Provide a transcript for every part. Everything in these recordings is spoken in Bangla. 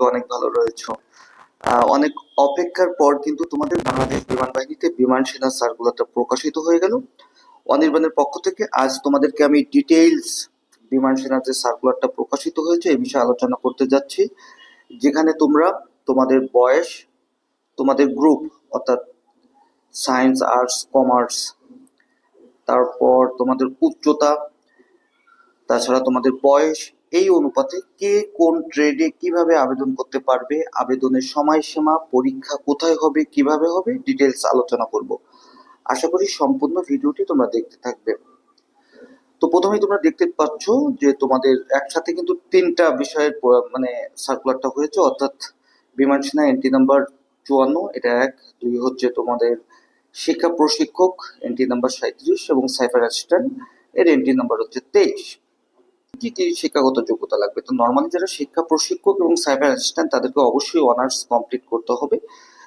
থেকে অনেক ভালো রয়েছ। অনেক অপেক্ষার পর কিন্তু তোমাদের বাংলাদেশ বিমান বাহিনীতে বিমান সেনা সার্কুলারটা প্রকাশিত হয়ে গেল। অনির্বাণের পক্ষ থেকে আজ তোমাদেরকে আমি ডিটেইলস বিমান সেনার যে সার্কুলারটা প্রকাশিত হয়েছে এই বিষয়ে আলোচনা করতে যাচ্ছি, যেখানে তোমরা তোমাদের বয়স, তোমাদের গ্রুপ অর্থাৎ সায়েন্স আর্টস কমার্স তারপর তোমাদের উচ্চতা, তাছাড়া তোমাদের বয়স এই অনুপাতে কে কোন ট্রেডে কীভাবে আবেদন করতে পারবে, আবেদনের সময়সীমা, পরীক্ষা কোথায় হবে, কীভাবে হবে ডিটেলস আলোচনা করব। আশা করি সম্পূর্ণ ভিডিওটি তোমরা দেখতে থাকবে। তো প্রথমেই তোমরা দেখতে পাচ্ছ যে তোমাদের একসাথে কিন্তু তিনটা বিষয়ের মানে সার্কুলারটা হয়েছে, অর্থাৎ বিমান সেনা এন্ট্রি নাম্বার চুয়ান্ন, এটা এক, দুই হচ্ছে তোমাদের শিক্ষা প্রশিক্ষক এন্ট্রি নাম্বার সাঁত্রিশ এবং সাইফার অ্যাসিস্ট্যান্ট এর এন্ট্রি নাম্বার হচ্ছে তেইশ। কি শিক্ষাগত যোগ্যতা লাগবে। তো নর্মালি যারা শিক্ষা প্রশিক্ষক এবং সাইবার অ্যাসিস্ট্যান্ট তাদেরকে অবশ্যই অনার্স কমপ্লিট করতে হবে।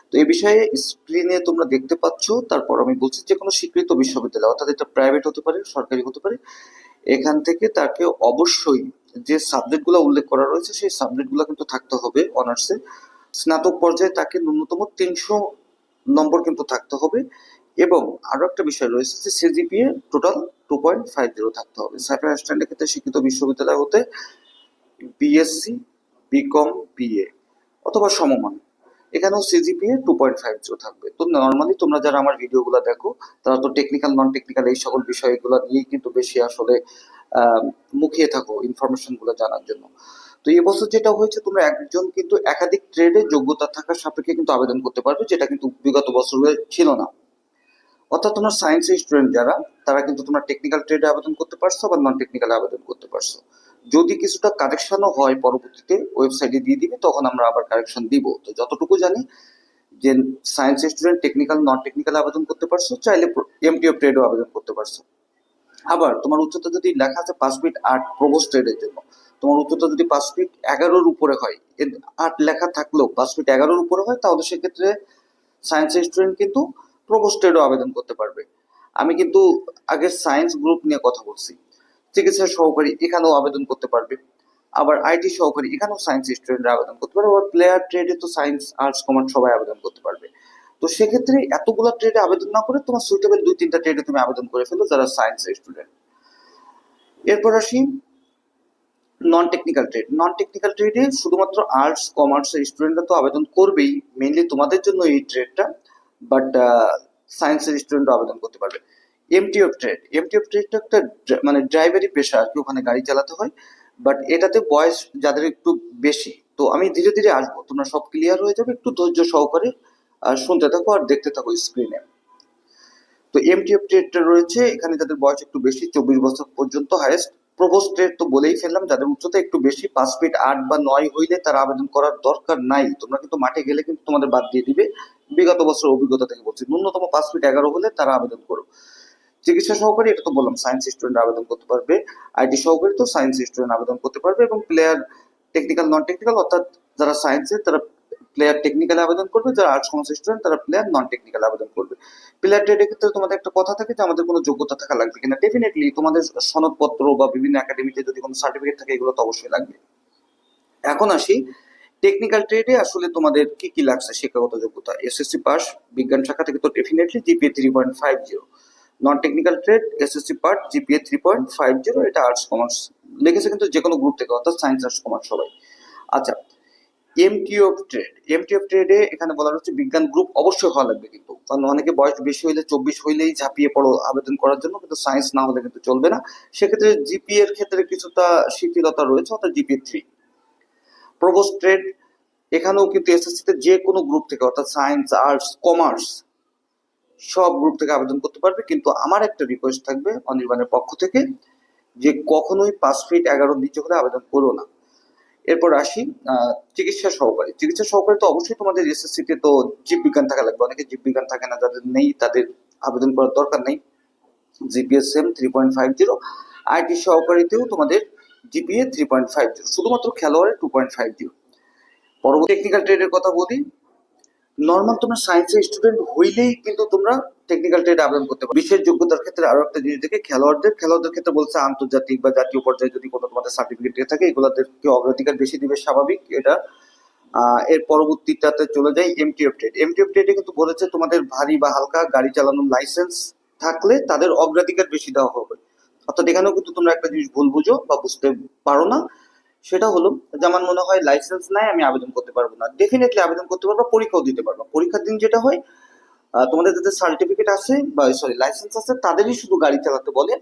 তো এই বিষয়ে স্ক্রিনে তোমরা দেখতে পাচ্ছ, তারপর আমি বলছি যে কোনো স্বীকৃত বিশ্ববিদ্যালয়, অর্থাৎ এটা প্রাইভেট হতে পারে, সরকারি হতে পারে, এখান থেকে তাকে অবশ্যই যে সাবজেক্টগুলো উল্লেখ করা রয়েছে, সেই সাবজেক্টগুলো কিন্তু থাকতে হবে অনার্সে স্নাতক পর্যায়ে তাকে ন্যূনতম তিনশো নম্বর কিন্তু থাকতে হবে। এবং আরও একটা বিষয় রয়েছে যে CGPA total two point five zero থাকতে হবে। সাইফার অ্যাসিস্ট্যান্টের ক্ষেত্রে শিক্ষিত বিশ্ববিদ্যালয় হতে বিএসসি বিকম বিএ অথবা সমমান। এখানেও CGPA two point five zero থাকবে। তো নর্মালি তোমরা যারা আমার ভিডিওগুলো দেখো, তারা তো টেকনিক্যাল নন টেকনিক্যাল এই সকল বিষয়গুলো নিয়েই কিন্তু বেশি আসলে মুখিয়ে থাকো ইনফরমেশনগুলো জানার জন্য। তো এই বছর যেটা হয়েছে, তোমরা একজন কিন্তু একাধিক ট্রেডে যোগ্যতা থাকার সাপেক্ষে কিন্তু আবেদন করতে পারবে, যেটা কিন্তু বিগত বছরে ছিল না। অর্থাৎ তোমার সায়েন্সের স্টুডেন্ট যারা, তারা কিন্তু তোমরা টেকনিক্যাল ট্রেডে আবেদন করতে পারছ বা নন টেকনিক্যাল আবেদন করতে পারছ। যদি কিছুটা কারেকশনও হয় পরবর্তীতে ওয়েবসাইটে দিয়ে দিবে, তখন আমরা আবার কারেকশন দিব। তো যতটুকু জানি যে science student technical non technical আবেদন করতে পারছ, চাইলে এমটিও ট্রেডও আবেদন করতে পারছ। আবার তোমার উচ্চতা যদি লেখা আছে পাঁচ ফিট আট প্রবোস ট্রেডের জন্য, তোমার উচ্চতা যদি পাঁচ ফিট এগারোর উপরে হয় আট লেখা থাকলেও পাঁচ ফিট এগারোর উপরে হয়, তাহলে সেক্ষেত্রে সায়েন্সের স্টুডেন্ট কিন্তু প্রবোস ট্রেডও আবেদন করতে পারবে। আমি কিন্তু আগে সায়েন্স গ্রুপ নিয়ে কথা বলছি। চিকিৎসা সহকারী এখানেও আবেদন করতে পারবে। আবার আইটি সহকারী এখানেও সায়েন্স স্টুডেন্টরা আবেদন করতে পারবে। আবার প্লেয়ার ট্রেডে তো সায়েন্স আর্টস কমার্স সবাই আবেদন করতে পারবে। তো সেক্ষেত্রে এতগুলো ট্রেডে আবেদন না করে তোমার সুইটেবল দুই তিনটা ট্রেডে তুমি আবেদন করে ফেলো যারা সায়েন্স স্টুডেন্ট এরপর আসি non technical trade non technical ট্রেডে শুধুমাত্র আর্টস কমার্সের স্টুডেন্টরা তো আবেদন করবেই। মেনলি তোমাদের জন্য এই ট্রেডটা বাট সায়েন্সের স্টুডেন্টরা আবেদন করতে পারবে। এমটিএফ ট্রেড এমটিএফ ট্রেডটা একটা মানে ড্রাইভারি পেশা আর কি, ওখানে গাড়ি চালাতে হয়। বাট এটাতে বয়স যাদের একটু বেশি, তো আমি ধীরে ধীরে আসব। তোমরা সব ক্লিয়ার হয়ে যাবে, একটু ধৈর্য সহকারে আর শুনতে থাকো আর দেখতে থাকো স্ক্রিনে তো এমটিএফ ট্রেডটা রয়েছে, এখানে যাদের বয়স একটু বেশি, চব্বিশ বছর পর্যন্ত হায়েস্ট প্রবোস ট্রেড তো বলেই ফেললাম, যাদের উচ্চতা একটু বেশি, পাঁচ ফিট আট বা নয় হইলে তারা আবেদন করার দরকার নাই। তোমরা কিন্তু মাঠে গেলে কিন্তু তোমাদের বাদ দিয়ে দিবে। বিগত বছর অভিজ্ঞতা থেকে বলছি, ন্যূনতম পাঁচ ফিট এগারো হলে তারা আবেদন করো। চিকিৎসা সহকারী এটা তো বললাম সায়েন্স স্টুডেন্ট আবেদন করতে পারবে। আইটি সহকারী তো সায়েন্স স্টুডেন্ট আবেদন করতে পারবে এবং প্লেয়ার টেকনিক্যাল নন টেকনিক্যাল অর্থাৎ যারা সায়েন্সের তারা প্লেয়ার টেকনিক্যাল আবেদন করবে, যারা আর্টস কমার্স স্টুডেন্ট তারা প্লেয়ার নন টেকনিক্যাল আবেদন করবে। প্লেয়ার ট্রেডের ক্ষেত্রে তোমাদের একটা কথা থাকে যে আমাদের কোনো যোগ্যতা থাকা লাগবে কিনা। ডেফিনেটলি তোমাদের সনদপত্র বা বিভিন্ন একাডেমিতে যদি কোনো সার্টিফিকেট থাকে, এগুলো তো অবশ্যই লাগবে। এখন আসি টেকনিক্যাল ট্রেডে আসলে তোমাদের কি কি লাগছে শিক্ষাগত যোগ্যতা? এসএসসি পাস, বিজ্ঞান শাখা থেকে তো definitely GPA three point five zero non technical trade SSC part GPA three point five zero এটা আর্টস কমার্স লিখেছে কিন্তু যে কোনো গ্রুপ থেকে, অর্থাৎ সায়েন্স আর্টস কমার্স সবাই। আচ্ছা MT of trade MT of ট্রেডে এখানে বলা হচ্ছে বিজ্ঞান গ্রুপ অবশ্যই হওয়া লাগবে কিন্তু। কারণ অনেকে বয়স বেশি হইলে, চব্বিশ হইলেই ঝাঁপিয়ে পড়ো আবেদন করার জন্য, কিন্তু সায়েন্স না হলে কিন্তু চলবে না। সেক্ষেত্রে জিপিএ এর ক্ষেত্রে কিছুটা শিথিলতা রয়েছে, অর্থাৎ জিপিএ থ্রি প্রবোস ট্রেড এখানেও কিন্তু এসএসসি তে যে কোনো গ্রুপ থেকে, অর্থাৎ সায়েন্স আর্টস কমার্স সব গ্রুপ থেকে আবেদন করতে পারবে। কিন্তু আমার একটা রিকোয়েস্ট থাকবে অনির্বাণের পক্ষ থেকে যে কখনোই পাঁচ ফিট এগারোর নিচে হলে আবেদন করো না। এরপর আসি চিকিৎসা সহকারী। চিকিৎসা সহকারী তো অবশ্যই তোমাদের এসএসসি তে জীববিজ্ঞান থাকা লাগবে। অনেকে জীববিজ্ঞান থাকে না, যাদের নেই, তাদের আবেদন করার দরকার নেই। জিপিএসএম three point five zero IT সহকারীতেও তোমাদের GPA three point five zero শুধুমাত্র খেলোয়াড়ের টু পয়েন্ট ফাইভ জিরো পরবর্তী টেকনিক্যাল ট্রেডের কথা বলি নর্মাল তোমরা সায়েন্সের স্টুডেন্ট হইলেই কিন্তু তোমরা টেকনিক্যাল ট্রেড আবেদন করতে পারো। বিশেষ যোগ্যতার ক্ষেত্রে আরও একটা জিনিস দেখে, খেলোয়াড়দের খেলোয়াড়দের ক্ষেত্রে বলছে আন্তর্জাতিক বা জাতীয় পর্যায়ে যদি কোনো তোমাদের সার্টিফিকেট থাকে, এগুলোদেরকে অগ্রাধিকার বেশি দিবে স্বাভাবিক। এটা এর পরবর্তীটাতে চলে যাই এমটিএফ ট্রেড এমটিএফ ট্রেডে কিন্তু বলেছে তোমাদের ভারী বা হালকা গাড়ি চালানোর লাইসেন্স থাকলে তাদের অগ্রাধিকার বেশি দেওয়া হবে। অর্থাৎ এখানেও কিন্তু তোমরা একটা জিনিস ভুল বুঝো বা বুঝতে পারো না। সেটা হলো, যে আমার মনে হয় লাইসেন্স নাই আমি আবেদন করতে পারব না। ডেফিনেটলি আবেদন করতে পারব, পরীক্ষাও দিতে পারব। পরীক্ষার দিন যেটা হয় তোমাদের যাদের সার্টিফিকেট আছে বা সরি লাইসেন্স আছে তাদেরই শুধু গাড়ি চালাতে বলে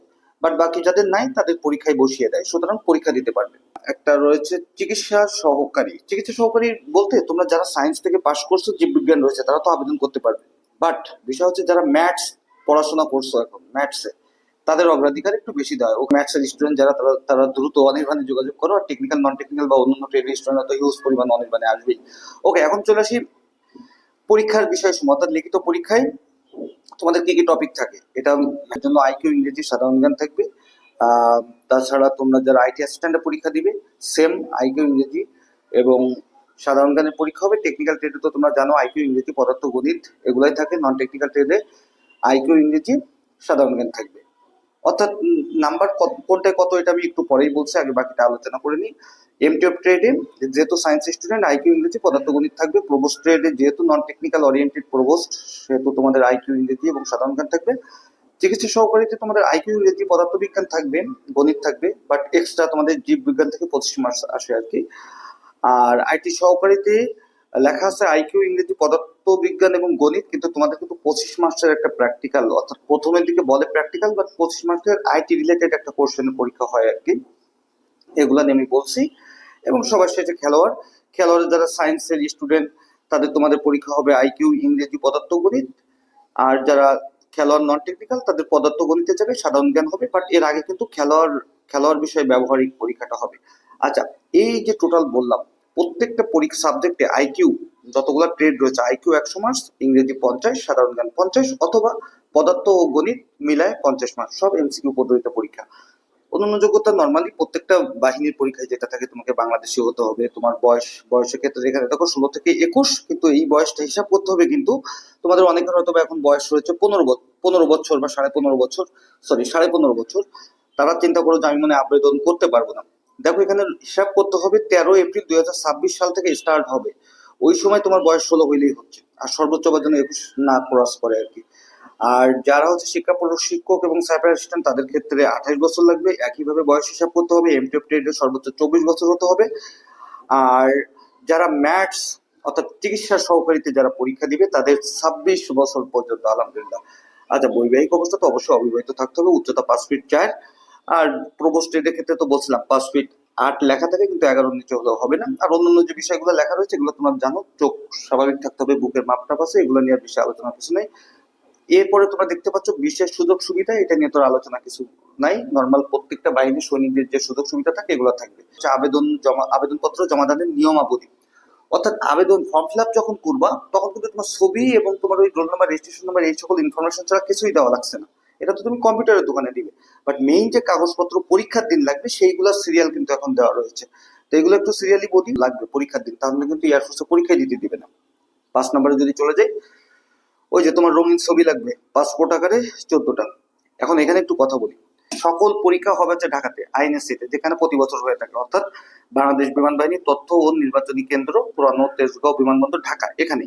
বাট বাকি যাদের নাই, তাদের পরীক্ষায় বসিয়ে দেয়, সুতরাং পরীক্ষা দিতে পারবে। একটা রয়েছে চিকিৎসা সহকারী। চিকিৎসা সহকারী বলতে তোমরা যারা সায়েন্স থেকে পাশ করছ, জীববিজ্ঞান রয়েছে, তারা তো আবেদন করতে পারবে। বাট বিষয় হচ্ছে যারা ম্যাথস পড়াশোনা করছ এখন ম্যাথসে তাদের অগ্রাধিকার একটু বেশি দেওয়া হয়। ম্যাথস এর স্টুডেন্ট যারা, তারা তারা দ্রুত অনির্বাণে যোগাযোগ করো, আর টেকনিক্যাল নন টেকনিক্যাল বা অন্যান্য ট্রেড স্টুডেন্ট তো হিউজ পরিমাণ অনির্বাণে আসবেই। ওকে এখন চলে আসি পরীক্ষার বিষয় সময় অর্থাৎ লিখিত পরীক্ষায় তোমাদের কি কি টপিক থাকে? এটা জন্য আইকিউ ইংরেজি সাধারণ জ্ঞান থাকবে। তাছাড়া তোমরা যারা আইটি অ্যাসিস্ট্যান্টের পরীক্ষা দিবে সেম আইকিউ ইংরেজি এবং সাধারণ জ্ঞানের পরীক্ষা হবে। টেকনিক্যাল ট্রেডে তো তোমরা জানো আইকিউ ইংরেজি, পদার্থ, গণিত এগুলাই থাকে। নন টেকনিক্যাল ট্রেডে আইকিউ ইংরেজি সাধারণ জ্ঞান থাকবে। অর্থাৎ নাম্বার কোনটায় কত, এটা আমি একটু পরেই বলছি, আগে বাকিটা আলোচনা করে নিই। এমটিএফ ট্রেডে যেহেতু সায়েন্স স্টুডেন্ট আইকিউ ইংরেজি পদার্থগণিত থাকবে প্রবোস্ট ট্রেডে যেহেতু নন টেকনিক্যাল ওরিয়েন্টেড প্রবোস্ট সেহেতু তোমাদের আইকিউ ইংরেজি এবং সাধারণ জ্ঞান থাকবে। চিকিৎসা সহকারীতে তোমাদের আইকিউ ইংরেজি পদার্থবিজ্ঞান থাকবে, গণিত থাকবে বাট এক্সট্রা তোমাদের জীববিজ্ঞান থেকে পঁচিশ মার্কস আসে আর কি। আর আইটি সহকারীতে লেখা আছে আইকিউ ইংরেজি পদার্থবিজ্ঞান এবং গণিত, কিন্তু তোমাদের কিন্তু পঁচিশ মার্কসের একটা প্র্যাকটিক্যাল অর্থাৎ প্রথমের দিকে বলে প্র্যাকটিক্যাল বাট পঁচিশ মার্কসের আইটি রিলেটেড একটা কোশ্চেনের পরীক্ষা হয় আর কি। এগুলো নিয়ে আমি বলছি। এবং সবার শেষে খেলোয়াড়, খেলোয়াড়ের যারা সায়েন্সের স্টুডেন্ট তাদের তোমাদের পরীক্ষা হবে আইকিউ ইংরেজি পদার্থ গণিত আর যারা খেলোয়াড় নন টেকনিক্যাল তাদের পদার্থ গণিতের জায়গায় সাধারণ জ্ঞান হবে বাট এর আগে কিন্তু খেলোয়াড় খেলোয়াড় বিষয়ে ব্যবহারিক পরীক্ষাটা হবে। আচ্ছা এই যে টোটাল বললাম, প্রত্যেকটা পরীক্ষা সাবজেক্টে আইকিউ যতগুলো ট্রেড রয়েছে আইকিউ একশো মার্কস ইংরেজি পঞ্চাশ, সাধারণ জ্ঞান পঞ্চাশ, অথবা পদার্থ ও গণিত মিলায় পঞ্চাশ মার্কস সব এমসিকিউ পদ্ধতিতে পরীক্ষা। অন্যান্য যোগ্যতা নর্মালি প্রত্যেকটা বাহিনীর পরীক্ষায় যেটা থাকে তোমাকে বাংলাদেশি হতে হবে, তোমার বয়স, বয়সের ক্ষেত্রে এখানে দেখো ষোলো থেকে একুশ, কিন্তু এই বয়সটা হিসাব করতে হবে কিন্তু তোমাদের অনেকের হয়তো এখন বয়স রয়েছে পনেরো পনেরো বছর বা সাড়ে পনেরো বছর সরি সাড়ে পনেরো বছর। তারা চিন্তা করো যে আমি মনে আবেদন করতে পারব না। দেখো এখানে হিসাব করতে হবে তেরো এপ্রিল দুই হাজার ছাব্বিশ সাল থেকে স্টার্ট হবে। ওই সময় তোমার বয়স ষোলো হইলেই হচ্ছে। আর সর্বোচ্চ যেন একুশ না ক্রস করে আর কি। আর যারা হচ্ছে শিক্ষা শিক্ষক এবং সাইবার অ্যাসিস্ট্যান্ট, তাদের ক্ষেত্রে আঠাশ বছর লাগবে। একইভাবে বয়স হিসাব করতে হবে এমটিএফ ট্রেডে সর্বোচ্চ চব্বিশ বছর হতে হবে। আর যারা ম্যাথস, অর্থাৎ চিকিৎসা সহকারীতে যারা পরীক্ষা দিবে, তাদের ছাব্বিশ বছর পর্যন্ত, আলহামদুলিল্লাহ। আচ্ছা বৈবাহিক অবস্থা তো অবশ্যই অবিবাহিত থাকতে হবে, উচ্চতা পাঁচ ফিট চার। আর প্রবোস্ট ট্রেডের ক্ষেত্রে তো বলছিলাম, পাঁচ ফিট আট লেখা থাকে, কিন্তু এগারোর নিচে হলেও হবে না। আর অন্যান্য যে বিষয়গুলো লেখা রয়েছে, এগুলো তোমরা জানো, চোখ স্বাভাবিক থাকতে হবে, বুকের মাপটা আছে এগুলো নিয়ে আর বেশি আলোচনা কিছু নেই। এরপরে তোমরা দেখতে পাচ্ছ বিশেষ সুযোগ সুবিধা, এটা নিয়ে তোর আলোচনা কিছু নাই। নর্মাল প্রত্যেকটা বাহিনীর সৈনিকদের যে সুযোগ সুবিধা থাকে, এগুলো থাকবে। আবেদন জমা, আবেদনপত্র জমা দানের নিয়মাবলী। অর্থাৎ আবেদন ফর্ম ফিল যখন করবা, তখন কিন্তু তোমার ছবি এবং তোমার ওই রোল নাম্বার রেজিস্ট্রেশন নাম্বার এই সকল ইনফরমেশন ছাড়া কিছুই দেওয়া লাগছে না। এটা তো তুমি কম্পিউটারের দোকানে দিবে। বাট মেইন যে কাগজপত্র পরীক্ষার দিন লাগবে সেইগুলোর সিরিয়াল কিন্তু এখন দেওয়া রয়েছে। তো এগুলো একটু সিরিয়ালি বলি, লাগবে পরীক্ষার দিন। তাহলে কিন্তু এয়ারফোর্সে পরীক্ষায় দিতে দিবে না। পাঁচ নাম্বারে যদি চলে যাই ওই যে তোমার রঙিন ছবি লাগবে পাসপোর্ট আকারে চোদ্দটা। এখন এখানে একটু কথা বলি। সকল পরীক্ষা হবে হচ্ছে ঢাকাতে, আইএনএসসিতে, যেখানে প্রতি বছর হয়ে থাকে। অর্থাৎ বাংলাদেশ বিমান বাহিনী তথ্য ও নির্বাচনী কেন্দ্র, পুরানো তেজগাঁও বিমানবন্দর, ঢাকা এখানে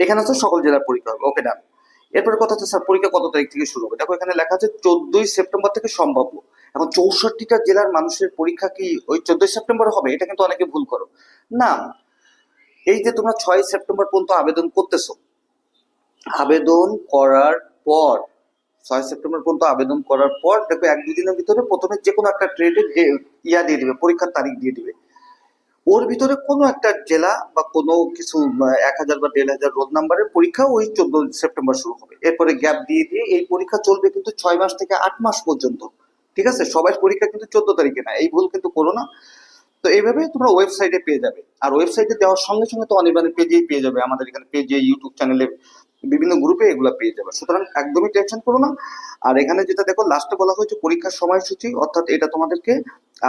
এখানে হচ্ছে সকল জেলার পরীক্ষা হবে। ওকে ডান এরপরে কথা হচ্ছে স্যার পরীক্ষা কত তারিখ থেকে শুরু হবে? দেখো, এখানে লেখা আছে চোদ্দই সেপ্টেম্বর থেকে সম্ভাব্য। এখন চৌষট্টিটা জেলার মানুষের পরীক্ষা কি ওই চোদ্দই সেপ্টেম্বর হবে? এটা কিন্তু অনেকে ভুল করো। না, এই যে তোমরা ছয় সেপ্টেম্বর পর্যন্ত আবেদন করতেছো আবেদন করার পর, ছয় সেপ্টেম্বর পর্যন্ত আবেদন করার পর, দেখো এক দুদিনের ভিতরে প্রথমে যে কোনো একটা ট্রেডে ইয়া দিয়ে দিবে, পরীক্ষার তারিখ দিয়ে দিবে। ওর ভিতরে কোনো একটা জেলা বা কোনো কিছু এক হাজার বা দেড় হাজার রোল নাম্বারের পরীক্ষা ওই চোদ্দ সেপ্টেম্বর শুরু হবে। এরপরে গ্যাপ দিয়ে দিয়ে এই পরীক্ষা চলবে কিন্তু ছয় মাস থেকে আট মাস পর্যন্ত। ঠিক আছে? সবাই পরীক্ষা কিন্তু চোদ্দ তারিখে না এই ভুল কিন্তু করো না। তো এইভাবে তোমরা ওয়েবসাইটে পেয়ে যাবে। আর ওয়েবসাইটে দেওয়ার সঙ্গে সঙ্গে তো অনির্বাণের পেজেই পেয়ে যাবে। আমাদের এখানে পেজে ইউটিউব চ্যানেলে বিভিন্ন গ্রুপে এগুলো পেয়ে যাবে। সুতরাং একদমই টেনশন করো না। আর এখানে যেটা দেখো লাস্টে বলা হয়েছে পরীক্ষার সময়সূচি, অর্থাৎ এটা তোমাদেরকে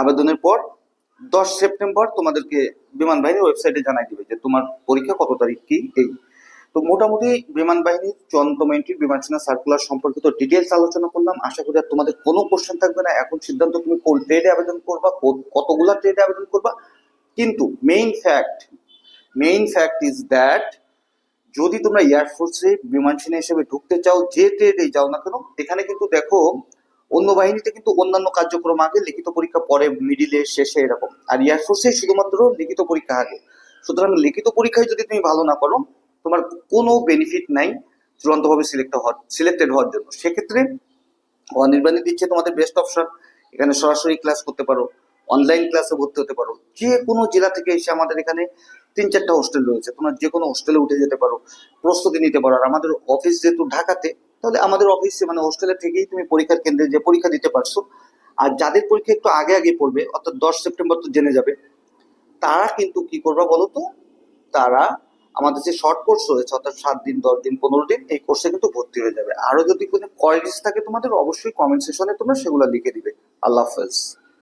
আবেদনের পর দশ সেপ্টেম্বর তোমাদেরকে বিমান বাহিনীর ওয়েবসাইটে জানাই দিবে যে তোমার পরীক্ষা কত তারিখ কি, এই। তো মোটামুটি বিমান বাহিনীর চন্দ্রম এন্ট্রি বিমান সেনা সার্কুলার সম্পর্কিত ডিটেলস আলোচনা করলাম। আশা করি আর তোমাদের কোনো কোশ্চেন থাকবে না। এখন সিদ্ধান্ত তুমি কোন ট্রেডে আবেদন করবা কতগুলা ট্রেডে আবেদন করবা। কিন্তু main fact main fact is that যদি তোমরা এয়ারফোর্সে বিমান সেনা হিসেবে ঢুকতে চাও, যে ট্রেডেই যাও না কেন, এখানে কিন্তু দেখো, অন্য বাহিনীতে কিন্তু অন্যান্য কার্যক্রম আগে লিখিত পরীক্ষা পরে মিডিলে শেষে এরকম। আর এয়ারফোর্সে শুধুমাত্র লিখিত পরীক্ষা আগে। সুতরাং লিখিত পরীক্ষায় যদি তুমি ভালো না করো, তোমার কোনো বেনিফিট নাই চূড়ান্তভাবে সিলেক্ট হওয়ার সিলেক্টেড হওয়ার জন্য। সেক্ষেত্রে অনির্বাণী দিচ্ছে তোমাদের বেস্ট অপশন এখানে সরাসরি ক্লাস করতে পারো অনলাইন ক্লাসে ভর্তি হতে পারো। যে কোনো জেলা থেকে এসে আমাদের এখানে তিন চারটা হোস্টেল রয়েছে। তোমরা যে কোনো হোস্টেলে উঠে যেতে পারো, প্রস্তুতি নিতে পারো। আর আমাদের অফিস যেহেতু ঢাকাতে, তাহলে আমাদের অফিসে মানে হোস্টেলে থেকেই তুমি পরীক্ষার কেন্দ্রে যে পরীক্ষা দিতে পারছ। আর যাদের পরীক্ষা একটু আগে আগে পড়বে, অর্থাৎ দশ সেপ্টেম্বর তো জেনে যাবে, তারা কিন্তু কি করবে বলো তো? তারা আমাদের যে শর্ট কোর্স রয়েছে, অর্থাৎ সাত দিন, দশ দিন, পনেরো দিন, এই কোর্সে কিন্তু ভর্তি হয়ে যাবে। আরও যদি কোনো কোয়ারিজ থাকে তোমাদের, অবশ্যই কমেন্ট সেশনে তোমরা সেগুলো লিখে দিবে। আল্লাহ হাফেজ।